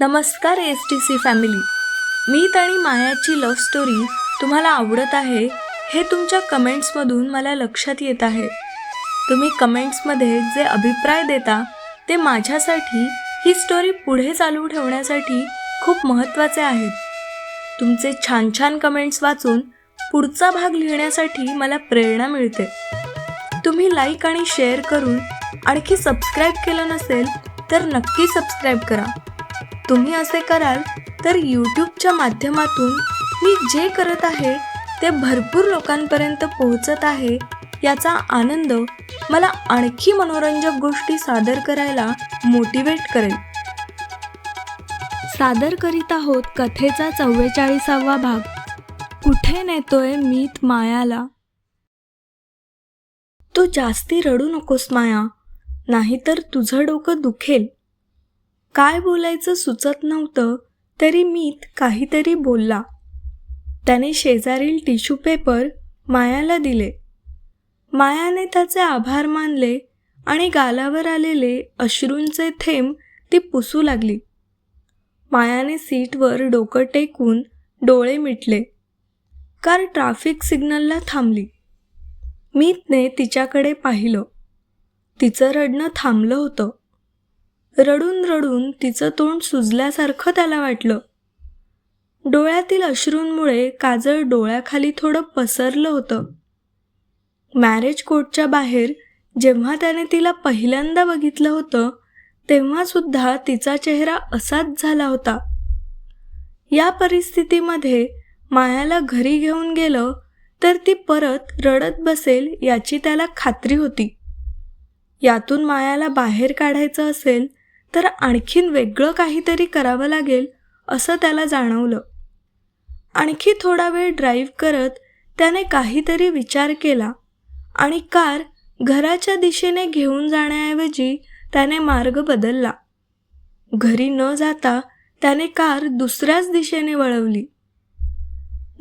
नमस्कार S T C family Meet आणि मायाची लव्ह स्टोरी तुम्हाला आवडत आहे हे तुमच्या कमेंट्समधून मला लक्षात येत आहे. तुम्ही कमेंट्समध्ये जे अभिप्राय देता ते माझ्यासाठी ही स्टोरी पुढे चालू ठेवण्यासाठी खूप महत्त्वाचे आहेत. तुमचे छान छान कमेंट्स वाचून पुढचा भाग लिहिण्यासाठी मला प्रेरणा मिळते. तुम्ही लाईक आणि शेअर करून आणखी सबस्क्राईब केलं नसेल तर नक्की सबस्क्राईब करा. तुम्ही असे कराल तर यूट्यूबच्या माध्यमातून मी जे करत आहे ते भरपूर लोकांपर्यंत पोहोचत आहे याचा आनंद मला आणखी मनोरंजक गोष्टी सादर करायला मोटिवेट करेल. सादर करीत आहोत कथेचा चव्वेचाळीसावा भाग. कुठे नेतोय मीत मायाला? तू जास्ती रडू नकोस माया नाहीतर तुझं डोकं दुखेल. काय बोलायचं सुचत नव्हतं तरी मीत काहीतरी बोलला. त्याने शेजारील टिश्यू पेपर मायाला दिले. मायाने त्याचे आभार मानले आणि गालावर आलेले अश्रूंचे थेंब ती पुसू लागली. मायाने सीटवर डोकं टेकून डोळे मिटले. कार ट्राफिक सिग्नलला थांबली. मीतने तिच्याकडे पाहिलं. तिचं रडणं थांबलं होतं. रडून रडून तिचं तोंड सुजल्यासारखं त्याला वाटलं. डोळ्यातील अश्रूंमुळे काजळ डोळ्याखाली थोडं पसरलं होतं. मॅरेज कोर्टच्या बाहेर जेव्हा त्याने तिला पहिल्यांदा बघितलं होतं तेव्हा सुद्धा तिचा चेहरा असाच झाला होता. या परिस्थितीमध्ये मायाला घरी घेऊन गेलं तर ती परत रडत बसेल याची त्याला खात्री होती. यातून मायाला बाहेर काढायचं असेल तर आणखीन वेगळं काहीतरी करावं लागेल असं त्याला जाणवलं. आणखी थोडा वेळ ड्राईव्ह करत त्याने काहीतरी विचार केला आणि कार घराच्या दिशेने घेऊन जाण्याऐवजी त्याने मार्ग बदलला. घरी न जाता त्याने कार दुसऱ्याच दिशेने वळवली.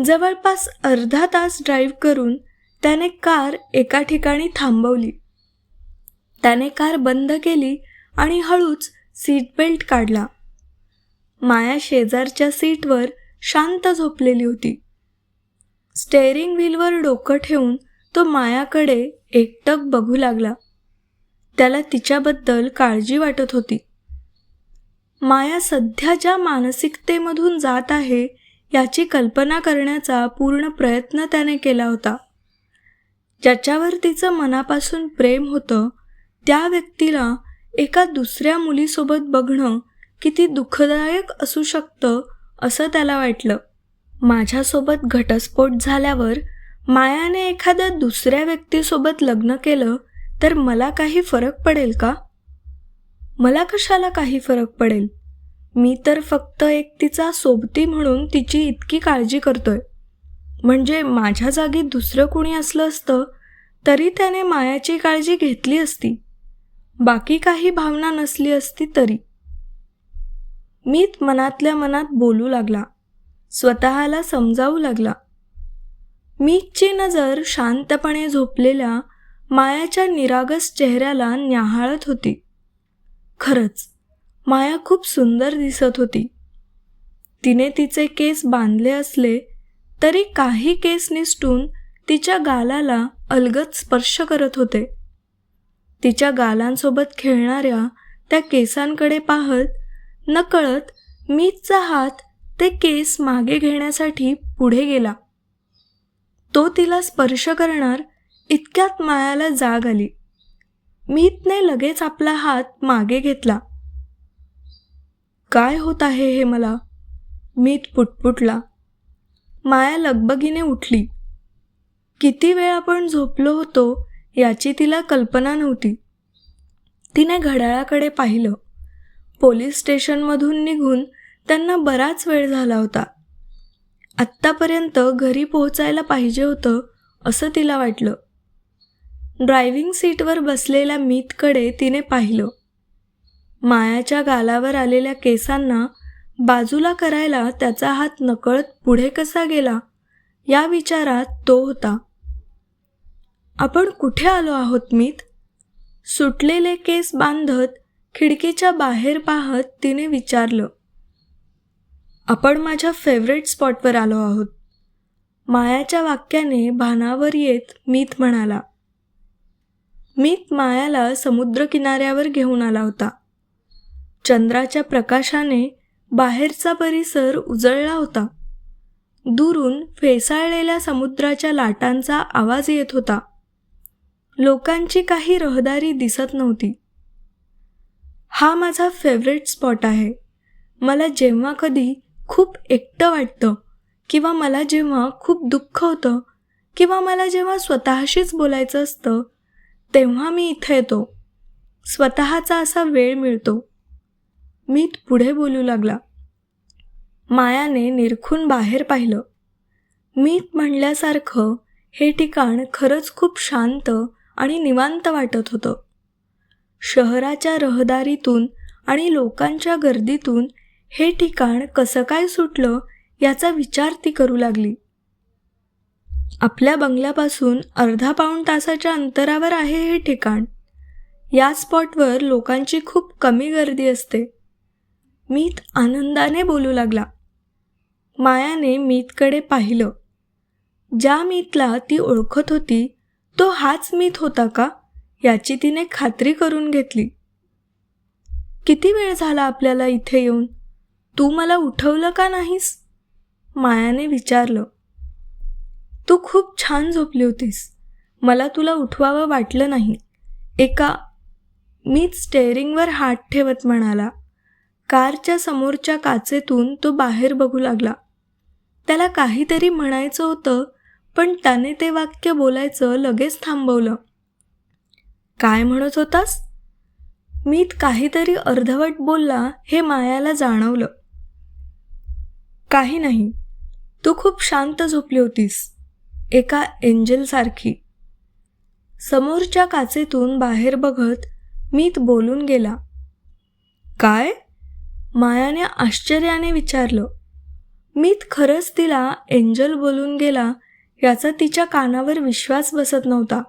जवळपास अर्धा तास ड्राईव्ह करून त्याने कार एका ठिकाणी थांबवली. त्याने कार बंद केली आणि हळूच सीट बेल्ट काढला. माया शेजारच्या सीटवर शांत झोपलेली होती. स्टेअरिंग व्हीलवर डोकं ठेवून तो मायाकडे एकटक बघू लागला. त्याला तिच्याबद्दल काळजी वाटत होती. माया सध्या ज्या मानसिकतेमधून जात आहे याची कल्पना करण्याचा पूर्ण प्रयत्न त्याने केला होता. ज्याच्यावर तिचं मनापासून प्रेम होतं त्या व्यक्तीला एका दुसऱ्या मुलीसोबत बघणं किती दुःखदायक असू शकतं असं त्याला वाटलं. माझ्यासोबत घटस्फोट झाल्यावर मायाने एखाद्या दुसऱ्या व्यक्तीसोबत लग्न केलं तर मला काही फरक पडेल का? मला कशाला काही फरक पडेल? मी तर फक्त एक तिचा सोबती म्हणून तिची इतकी काळजी करतोय. म्हणजे माझ्या जागी दुसरं कुणी असलं असतं तरी त्याने मायाची काळजी घेतली असती. बाकी काही भावना नसली असती तरी. मीत मनातल्या मनात बोलू लागला. स्वतःला समजावू लागला. मीतची नजर शांतपणे झोपलेल्या मायाच्या निरागस चेहऱ्याला न्याहाळत होती. खरंच माया खूप सुंदर दिसत होती. तिने तिचे केस बांधले असले तरी काही केस निसटून तिच्या गालाला अलगद स्पर्श करत होते. तिच्या गालांसोबत खेळणाऱ्या त्या केसांकडे पाहत नकळत मीचा हात ते केस मागे घेण्यासाठी पुढे गेला. तो तिला स्पर्श करणार इतक्यात मायाला जाग आली. मीतने लगेच आपला हात मागे घेतला. काय होत आहे हे मला? मीत पुटपुटला. माया लगबगीने उठली. किती वेळ आपण झोपलो होतो याची तिला कल्पना नव्हती. तिने घड्याळाकडे पाहिलं. पोलीस स्टेशनमधून निघून त्यांना बराच वेळ झाला होता. आत्तापर्यंत घरी पोहोचायला पाहिजे होतं असं तिला वाटलं. ड्रायव्हिंग सीटवर बसलेल्या मीतकडे तिने पाहिलं. मायाच्या गालावर आलेल्या केसांना बाजूला करायला त्याचा हात नकळत पुढे कसा गेला या विचारात तो होता. आपण कुठे आलो आहोत मीत? सुटलेले केस बांधत खिडकीच्या बाहेर पाहत तिने विचारलं आपण माझ्या फेवरेट स्पॉटवर आलो आहोत. मायाच्या वाक्याने भानावर येत मीत म्हणाला मीत मायाला समुद्रकिनाऱ्यावर घेऊन आला होता. चंद्राच्या प्रकाशाने बाहेरचा परिसर उजळला होता. दुरून फेसाळलेल्या समुद्राच्या लाटांचा आवाज येत होता. लोकांची काही रहदारी दिसत नव्हती. हा माझा फेवरेट स्पॉट आहे. मला जेव्हा कधी खूप एकटं वाटतं किंवा मला जेव्हा खूप दुःख होतं किंवा मला जेव्हा स्वतःशीच बोलायचं असतं तेव्हा मी इथे येतो. स्वतःचा असा वेळ मिळतो. मी पुढे बोलू लागला. मायाने निरखून बाहेर पाहिलं. मीत म्हणल्यासारखं हे ठिकाण खरंच खूप शांत आणि निवांत वाटत होतं. शहराच्या रहदारीतून आणि लोकांच्या गर्दीतून हे ठिकाण कसं काय सुटलं याचा विचार ती करू लागली. आपल्या बंगल्यापासून अर्धा पाऊण तासाच्या अंतरावर आहे हे ठिकाण. या स्पॉटवर लोकांची खूप कमी गर्दी असते. मीत आनंदाने बोलू लागला. मायाने मीतकडे पाहिलं. ज्या मीतला ती ओळखत होती तो हाच मीत होता का? याची तिने खात्री करून घेतली. किती वेळ झाला आपल्याला इथे येऊन? तू मला उठवलं का नाहीस? मायाने विचारलं. तू खूप छान झोपली होतीस. मला तुला उठवावं वाटलं नाही. एका मीच स्टेअरिंगवर हात ठेवत म्हणाला. कारच्या समोरच्या काचेतून तो बाहेर बघू लागला. त्याला काहीतरी म्हणायचं होतं पण त्याने ते वाक्य बोलायचं लगेच थांबवलं. काय म्हणत होतास? मीत काहीतरी अर्धवट बोलला हे मायाला जाणवलं. काही नाही. तू खूप शांत झोपली होतीस. एका एंजलसारखी समोरच्या काचेतून बाहेर बघत मीत बोलून गेला. काय? मायाने आश्चर्याने विचारलं. मीत खरंच तिला एंजल बोलून गेला याचा तिच्या कानावर विश्वास बसत नव्हता.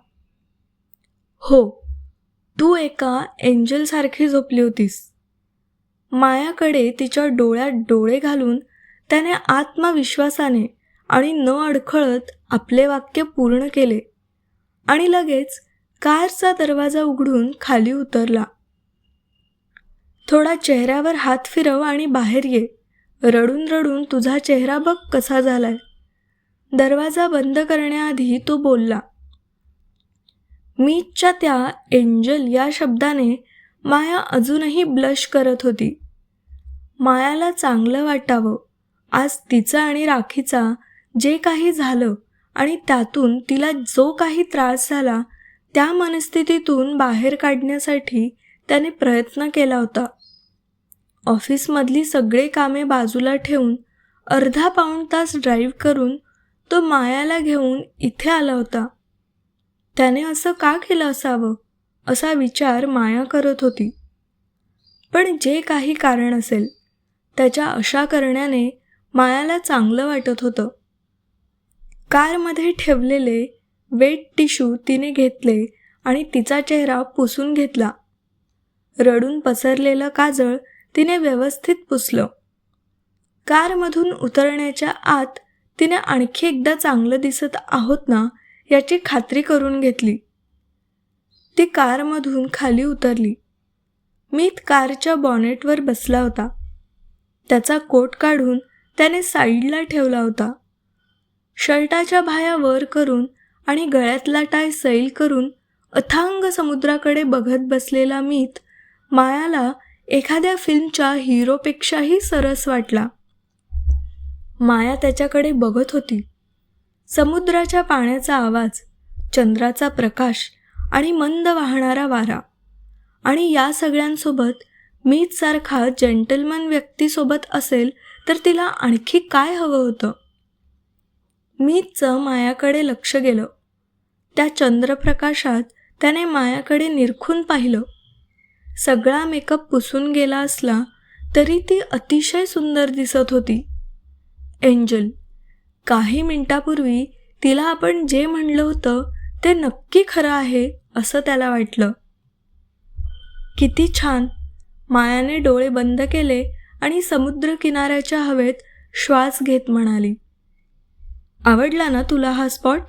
हो तू एका एंजलसारखी झोपली होतीस. मायाकडे तिच्या डोळ्यात डोळे घालून त्याने आत्मविश्वासाने आणि न अडखळत आपले वाक्य पूर्ण केले आणि लगेच कारचा दरवाजा उघडून खाली उतरला. थोडा चेहऱ्यावर हात फिरव आणि बाहेर ये. रडून रडून तुझा चेहरा बघ कसा झालाय. दरवाजा बंद करण्याआधी तो बोलला मीच्या त्या एंजल या शब्दाने माया अजूनही ब्लश करत होती. मायाला चांगलं वाटावं. आज तिचा आणि राखीचा जे काही झालं आणि त्यातून तिला जो काही त्रास झाला त्या मनस्थितीतून बाहेर काढण्यासाठी त्याने प्रयत्न केला होता. ऑफिसमधली सगळे कामे बाजूला ठेवून अर्धा पाऊण तास ड्राईव्ह करून तो मायाला घेऊन इथे आला होता. त्याने असं का केलं असावं? असा विचार माया करत होती. पण जे काही कारण असेल त्याच्या अशा करण्याने मायाला चांगलं वाटत होतं. कारमध्ये ठेवलेले वेट टिश्यू तिने घेतले आणि तिचा चेहरा पुसून घेतला. रडून पसरलेलं काजळ तिने व्यवस्थित पुसलं. कारमधून उतरण्याच्या आत तिने आणखी एकदा चांगलं दिसत आहोत ना याची खात्री करून घेतली. ती कारमधून खाली उतरली. मीत कारच्या बॉनेटवर बसला होता. त्याचा कोट काढून त्याने साईडला ठेवला होता. शर्टाच्या भाया वर करून आणि गळ्यातला टाय सैल करून अथांग समुद्राकडे बघत बसलेला मीत मायाला एखाद्या फिल्मच्या हिरोपेक्षाही सरस वाटला. माया त्याच्याकडे बघत होती. समुद्राच्या पाण्याचा आवाज चंद्राचा प्रकाश आणि मंद वाहणारा वारा. आणि या सगळ्यांसोबत मीच सारखा जेंटलमन व्यक्तीसोबत असेल तर तिला आणखी काय हवं होतं? मीचचं मायाकडे लक्ष गेलं. त्या चंद्रप्रकाशात त्याने मायाकडे निरखून पाहिलं. सगळा मेकअप पुसून गेला असला तरी ती अतिशय सुंदर दिसत होती. एंजल. काही मिनिटापूर्वी तिला आपण जे म्हणलं होतं ते नक्की खरं आहे असं त्याला वाटलं. किती छान. मायाने डोळे बंद केले आणि समुद्र किनाऱ्याच्या हवेत श्वास घेत म्हणाली. आवडला ना तुला हा स्पॉट?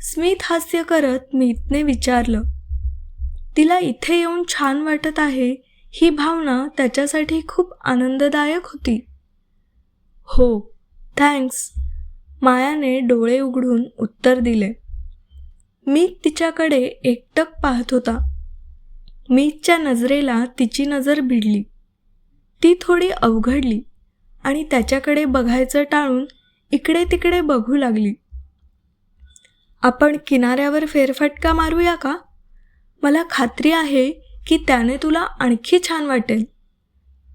स्मित हास्य करत मीतने विचारलं. तिला इथे येऊन छान वाटत आहे ही भावना त्याच्यासाठी खूप आनंददायक होती. हो थँक्स मायाने डोळे उघडून उत्तर दिले. मी तिच्याकडे एकटक पाहत होता. मीतच्या नजरेला तिची नजर भिडली. ती थोडी अवघडली आणि त्याच्याकडे बघायचं टाळून इकडे तिकडे बघू लागली. आपण किनाऱ्यावर फेरफटका मारूया का? मला खात्री आहे की त्याने तुला आणखी छान वाटेल.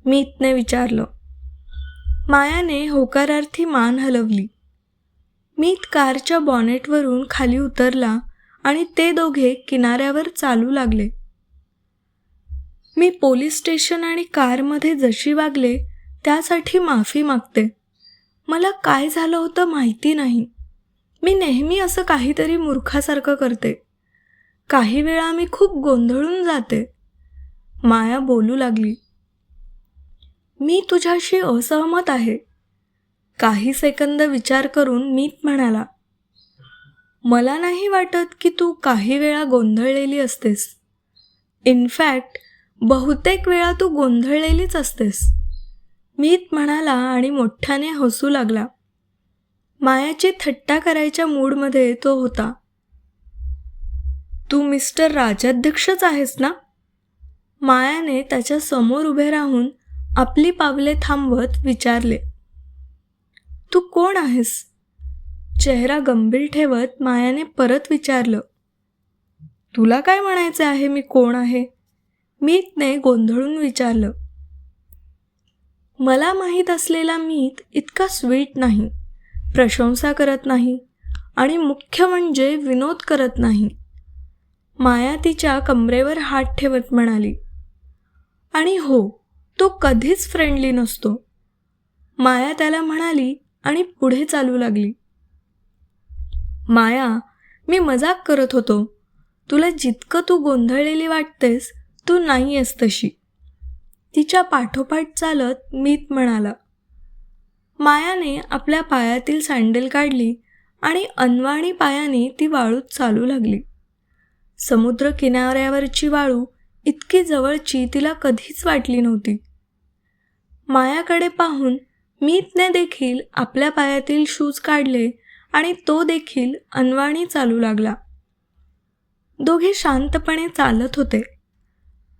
मीतने विचारलं. मायाने होकारार्थी मान हलवली. मीत कारच्या बॉनेटवरून खाली उतरला आणि ते दोघे किनाऱ्यावर चालू लागले. मी पोलीस स्टेशन आणि कारमध्ये जशी वागले त्यासाठी माफी मागते. मला काय झालं होतं माहिती नाही. मी नेहमी असं काहीतरी मूर्खासारखं करते. काही वेळा मी खूप गोंधळून जाते. माया बोलू लागली. मी तुझ्याशी असहमत आहे. काही सेकंद विचार करून मीत म्हणाला मला नाही वाटत की तू काही वेळा गोंधळलेली असतेस. इनफॅक्ट बहुतेक वेळा तू गोंधळलेलीच असतेस. मीत म्हणाला आणि मोठ्याने हसू लागला. मायाची थट्टा करायच्या मूडमध्ये तो होता. तू मिस्टर राजाध्यक्षच आहेस ना? मायाने त्याच्यासमोर उभे राहून आपली पावले थांबवत विचारले तू कोण आहेस? चेहरा गंभीर ठेवत मायाने परत विचारलं तुला काय म्हणायचं आहे मी कोण आहे? मीतने गोंधळून विचारलं मला माहीत असलेला मीत इतका स्वीट नाही प्रशंसा करत नाही आणि मुख्य म्हणजे विनोद करत नाही. माया तिच्या कमरेवर हात ठेवत म्हणाली आणि हो तो कधीच फ्रेंडली नसतो. माया त्याला म्हणाली आणि पुढे चालू लागली. माया मी मजाक करत होतो. तुला जितकं तू गोंधळलेली वाटतेस तू नाही आहेस तशी. तिच्या पाठोपाठ चालत मीत म्हणाला. मायाने आपल्या पायातील सँडल काढली आणि अनवाणी पायाने ती वाळूत चालू लागली. समुद्र किनाऱ्यावरची वाळू इतकी जवळची तिला कधीच वाटली नव्हती. मायाकडे पाहून मीतने देखील आपल्या पायातील शूज काढले आणि तो देखील अनवाणी चालू लागला. दोघे शांतपणे चालत होते.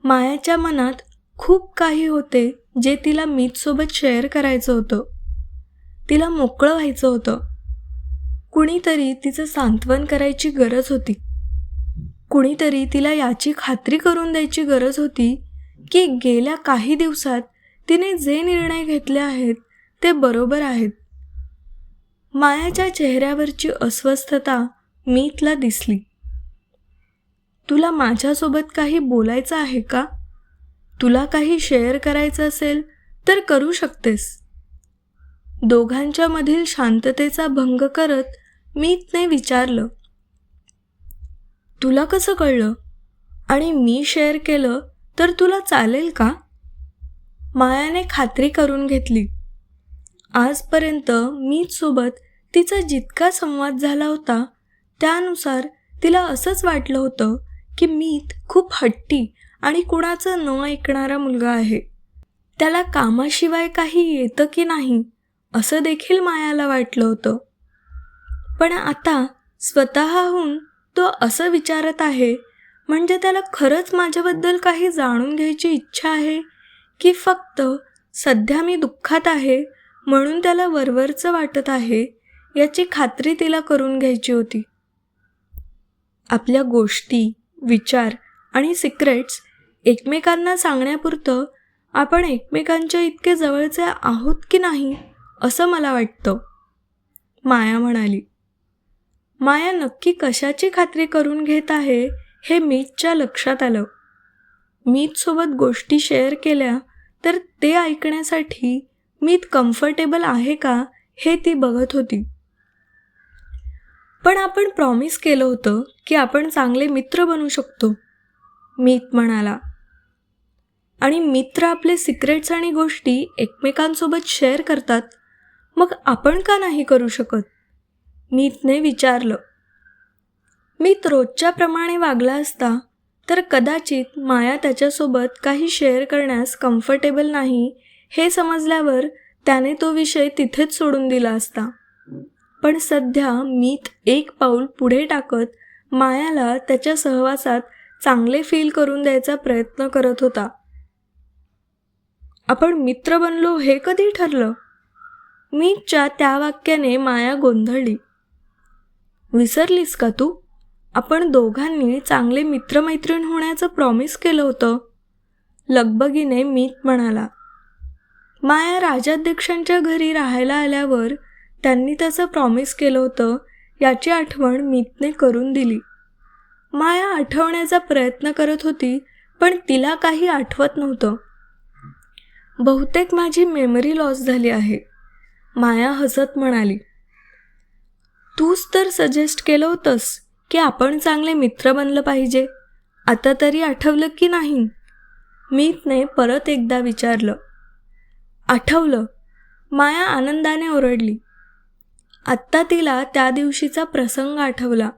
मायाच्या मनात खूप काही होते जे तिला मीतसोबत शेअर करायचं होतं. तिला मोकळं व्हायचं होतं. कुणीतरी तिचं सांत्वन करायची गरज होती. कुणीतरी तिला याची खात्री करून द्यायची गरज होती की गेल्या काही दिवसात तिने जे निर्णय घेतले आहेत ते बरोबर आहेत. मायाच्या चेहऱ्यावरची अस्वस्थता मीतला दिसली. तुला माझ्यासोबत काही बोलायचं आहे का? तुला काही शेअर करायचं असेल तर करू शकतेस. दोघांच्यामधील शांततेचा भंग करत मीतने विचारलं. तुला कसं कळलं? आणि मी शेअर केलं तर तुला चालेल का? मायाने खात्री करून घेतली. आजपर्यंत मीतसोबत तिचा जितका संवाद झाला होता त्यानुसार तिला असंच वाटलं होतं की मीत खूप हट्टी आणि कुणाचं न ऐकणारा मुलगा आहे. त्याला कामाशिवाय काही येतं की नाही असं देखील मायाला वाटलं होतं. पण आता स्वतःहून तो असं विचारत आहे म्हणजे त्याला खरंच माझ्याबद्दल काही जाणून घ्यायची इच्छा आहे? की फक्त सध्या मी दुःखात आहे म्हणून त्याला वरवरचं वाटत आहे याची खात्री तिला करून घ्यायची होती. आपल्या गोष्टी विचार आणि सिक्रेट्स एकमेकांना सांगण्यापुरतं आपण एकमेकांच्या इतके जवळचे आहोत की नाही असं मला वाटतं. माया म्हणाली. माया नक्की कशाची खात्री करून घेत आहे हे मीतच्या लक्षात आलं. मीतसोबत गोष्टी शेअर केल्या तर ते ऐकण्यासाठी मीत कम्फर्टेबल आहे का हे ती बघत होती. पण आपण प्रॉमिस केलं होतं की आपण चांगले मित्र बनू शकतो. मीत म्हणाला. आणि मित्र आपले सिक्रेट्स आणि गोष्टी एकमेकांसोबत शेअर करतात. मग आपण का नाही करू शकत? मीतने विचारलं. मीत रोजच्याप्रमाणे वागला असता तर कदाचित माया त्याच्यासोबत काही शेअर करण्यास कम्फर्टेबल नाही हे समजल्यावर त्याने तो विषय तिथेच सोडून दिला असता. पण सध्या मीत एक पाऊल पुढे टाकत मायाला त्याच्या सहवासात चांगले फील करून द्यायचा प्रयत्न करत होता. आपण मित्र बनलो हे कधी ठरलं? मीतच्या त्या वाक्याने माया गोंधळली. विसरलीस का तू? आपण दोघांनी चांगले मित्रमैत्रीण होण्याचं प्रॉमिस केलं होतं. लगबगीने मीत म्हणाला. माया राजाध्यक्षांच्या घरी राहायला आल्यावर त्यांनी त्याचं प्रॉमिस केलं होतं याची आठवण मीतने करून दिली. माया आठवण्याचा प्रयत्न करत होती पण तिला काही आठवत नव्हतं. बहुतेक माझी मेमरी लॉस झाली आहे. माया हसत म्हणाली. तूच तर सजेस्ट केलं होतंस की आपण चांगले मित्र बनलं पाहिजे. आता तरी आठवलं की नाही? मीतने परत एकदा विचारलं. आठवलं. माया आनंदाने ओरडली. आत्ता तिला त्या दिवशीचा प्रसंग आठवला.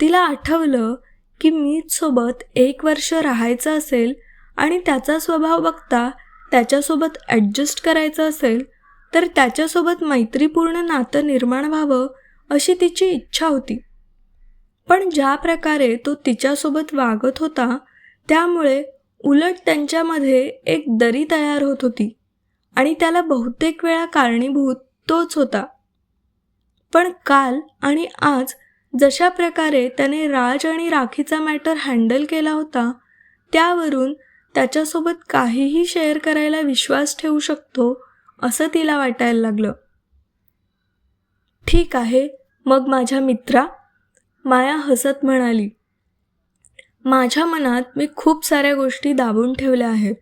तिला आठवलं की मीतसोबत एक वर्ष राहायचं असेल आणि त्याचा स्वभाव बघता त्याच्यासोबत ॲडजस्ट करायचं असेल तर त्याच्यासोबत मैत्रीपूर्ण नातं निर्माण व्हावं अशी तिची इच्छा होती. पण ज्या प्रकारे तो तिच्यासोबत वागत होता त्यामुळे उलट त्यांच्यामध्ये एक दरी तयार होत होती आणि त्याला बहुतेक वेळा कारणीभूत तोच होता. पण काल आणि आज जशा प्रकारे त्याने राज आणि राखीचा मॅटर हँडल केला होता त्यावरून त्याच्यासोबत काहीही शेअर करायला विश्वास ठेवू शकतो असं तिला वाटायला लागलं. ठीक आहे मग माझ्या मित्रा माया हसत म्हणाली माझ्या मनात मी खूप साऱ्या गोष्टी दाबून ठेवल्या आहेत.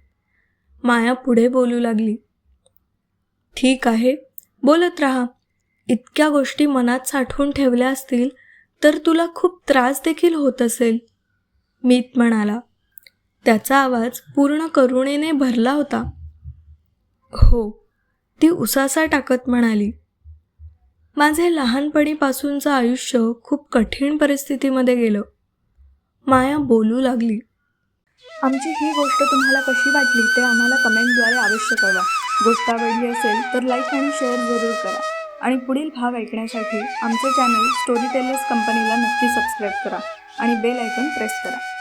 माया पुढे बोलू लागली ठीक आहे बोलत राहा. इतक्या गोष्टी मनात साठवून ठेवल्या असतील तर तुला खूप त्रास देखील होत असेल. मीत म्हणाला त्याचा आवाज पूर्ण करुणेने भरला होता. हो ती उसासा टाकत म्हणाली माझे लहानपणीपासूनचं आयुष्य खूप कठीण परिस्थितीमध्ये गेलं. माया बोलू लागली. आमची ही गोष्ट तुम्हाला कशी वाटली ते आम्हाला कमेंटद्वारे अवश्य कळवा. गोष्ट आवडली असेल तर लाईक आणि शेअर जरूर करा. आणि पुढील भाग ऐकण्यासाठी आमचं चॅनल स्टोरी टेलर्स कंपनीला नक्की सबस्क्राईब करा. आणि बेल आयकॉन प्रेस करा.